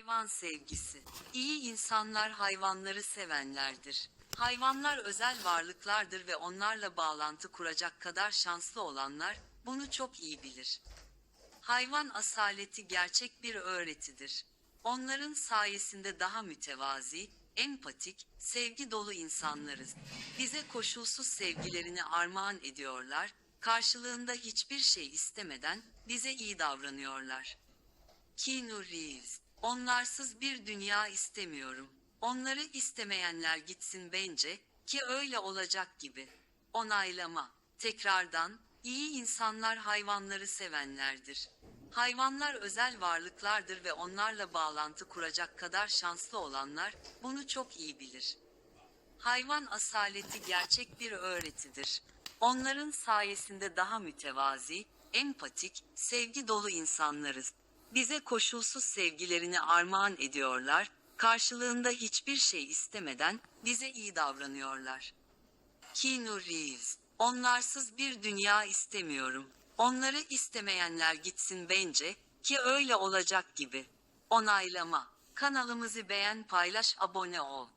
Hayvan sevgisi. İyi insanlar hayvanları sevenlerdir. Hayvanlar özel varlıklardır ve onlarla bağlantı kuracak kadar şanslı olanlar bunu çok iyi bilir. Hayvan asaleti gerçek bir öğretidir. Onların sayesinde daha mütevazi, empatik, sevgi dolu insanlarız. Bize koşulsuz sevgilerini armağan ediyorlar, karşılığında hiçbir şey istemeden bize iyi davranıyorlar. Keanu Reeves. Onlarsız bir dünya istemiyorum. Onları istemeyenler gitsin bence, ki öyle olacak gibi. Onaylama. Tekrardan, iyi insanlar hayvanları sevenlerdir. Hayvanlar özel varlıklardır ve onlarla bağlantı kuracak kadar şanslı olanlar, bunu çok iyi bilir. Hayvan asaleti gerçek bir öğretidir. Onların sayesinde daha mütevazi, empatik, sevgi dolu insanlarız. Bize koşulsuz sevgilerini armağan ediyorlar, karşılığında hiçbir şey istemeden bize iyi davranıyorlar. Keanu Reeves. Onlarsız bir dünya istemiyorum. Onları istemeyenler gitsin bence, ki öyle olacak gibi. Onaylama. Kanalımızı beğen paylaş abone ol.